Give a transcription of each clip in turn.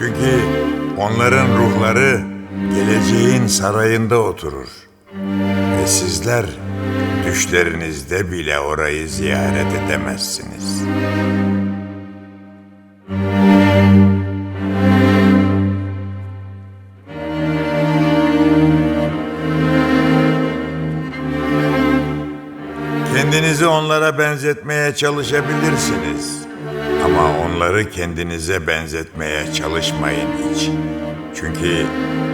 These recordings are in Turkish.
Çünkü onların ruhları geleceğin sarayında oturur. Ve sizler düşlerinizde bile orayı ziyaret edemezsiniz. Kendinizi onlara benzetmeye çalışabilirsiniz. Ama onları kendinize benzetmeye çalışmayın hiç. Çünkü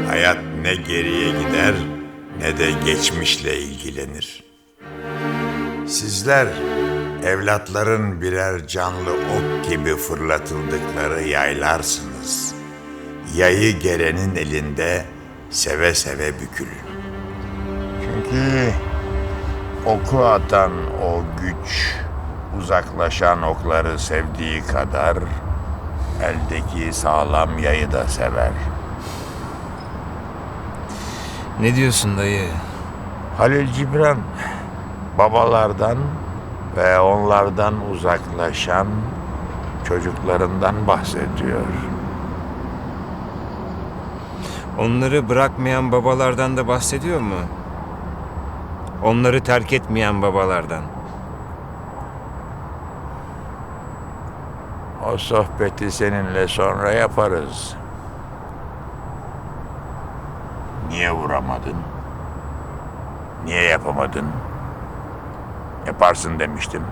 hayat ne geriye gider ne de geçmişle ilgilenir. Sizler evlatların birer canlı ok gibi fırlatıldıkları yaylarsınız. Yayı gerenin elinde seve seve bükülün. Çünkü oku atan o güç uzaklaşan okları sevdiği kadar eldeki sağlam yayı da sever. Ne diyorsun dayı? Halil Cibran babalardan ve onlardan uzaklaşan çocuklarından bahsediyor. Onları bırakmayan babalardan da bahsediyor mu? Onları terk etmeyen babalardan. O sohbeti seninle sonra yaparız. Niye vuramadın? Niye yapamadın? Yaparsın demiştim.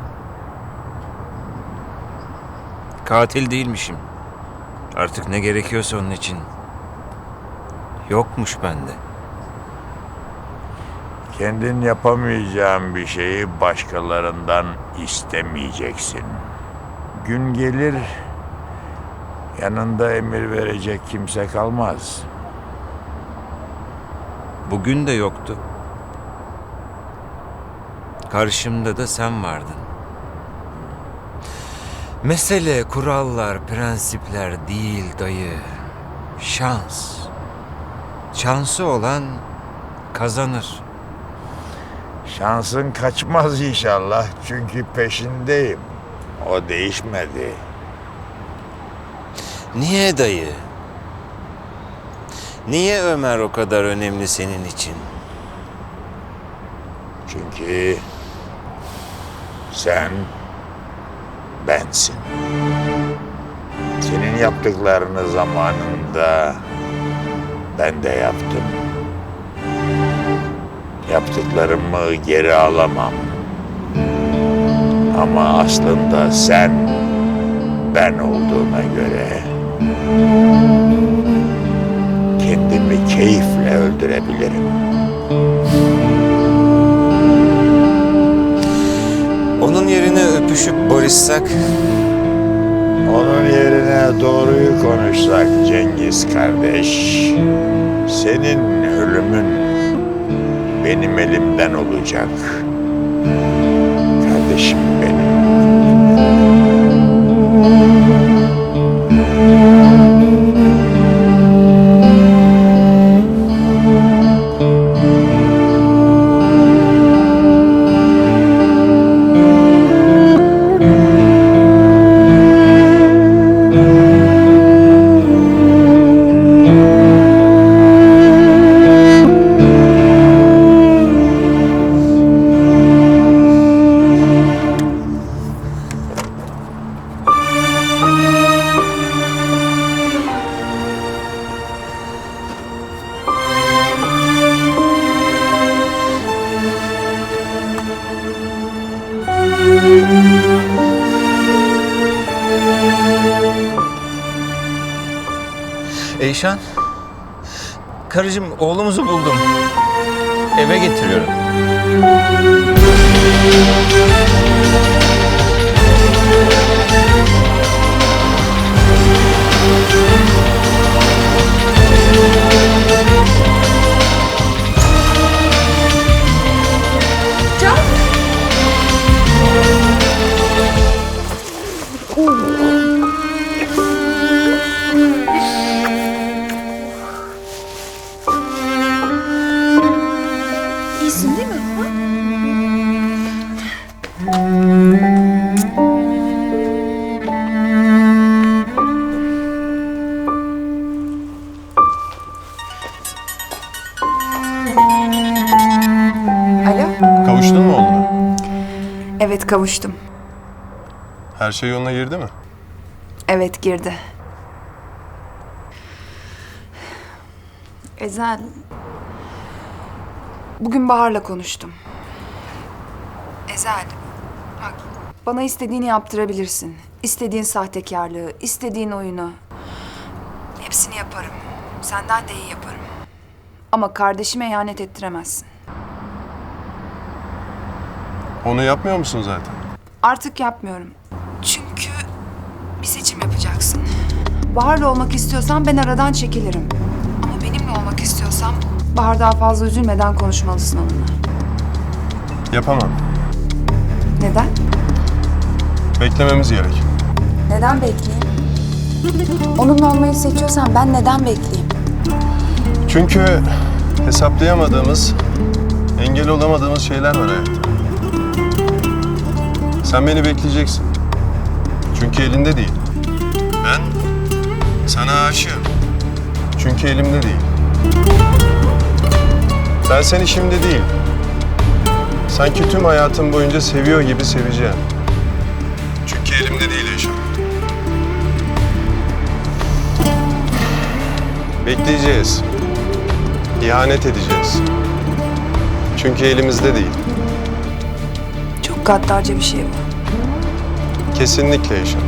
Katil değilmişim. Artık ne gerekiyorsa onun için. Yokmuş bende. Kendin yapamayacağın bir şeyi başkalarından istemeyeceksin. Gün gelir yanında emir verecek kimse kalmaz. Bugün de yoktu. Karşımda da sen vardın. Mesele kurallar, prensipler değil dayı. Şans. Şansı olan kazanır. Şansın kaçmaz inşallah çünkü peşindeyim. O değişmedi. Niye dayı? Niye Ömer o kadar önemli senin için? Çünkü sen bensin. Senin yaptıklarını zamanında ben de yaptım. Yaptıklarımı geri alamam. Ama aslında sen ben olduğuna göre kendimi keyifle öldürebilirim. Onun yerine öpüşüp barışsak Onun yerine doğruyu konuşsak Cengiz kardeş. Senin ölümün benim elimden olacak. Kardeşim benim. Eyşan Karıcığım oğlumuzu buldum. Eve getiriyorum Bilmiyorsun değil mi? Ha? Alo? Kavuştun mu onunla? Evet kavuştum. Her şey yoluna girdi mi? Evet girdi. Ezel Bugün Bahar'la konuştum. Ezel. Bak bana istediğini yaptırabilirsin. İstediğin sahtekarlığı, istediğin oyunu. Hepsini yaparım. Senden de iyi yaparım. Ama kardeşime ihanet ettiremezsin. Onu yapmıyor musun zaten? Artık yapmıyorum. Çünkü bir seçim yapacaksın. Bahar'la olmak istiyorsan ben aradan çekilirim. İstiyorsam Bahar daha fazla üzülmeden konuşmalısın onunla. Yapamam. Neden? Beklememiz gerek. Neden bekleyeyim? Onunla olmayı seçiyorsan ben neden bekleyeyim? Çünkü hesaplayamadığımız, engel olamadığımız şeyler var hayatta. Sen beni bekleyeceksin. Çünkü elinde değil. Ben sana aşığım. Çünkü elimde değil. Ben seni şimdi değil, sanki tüm hayatım boyunca seviyor gibi seveceğim. Çünkü elimde değil Eşan. Bekleyeceğiz. İhanet edeceğiz. Çünkü elimizde değil. Çok gaddarca bir şey bu. Kesinlikle Eşan.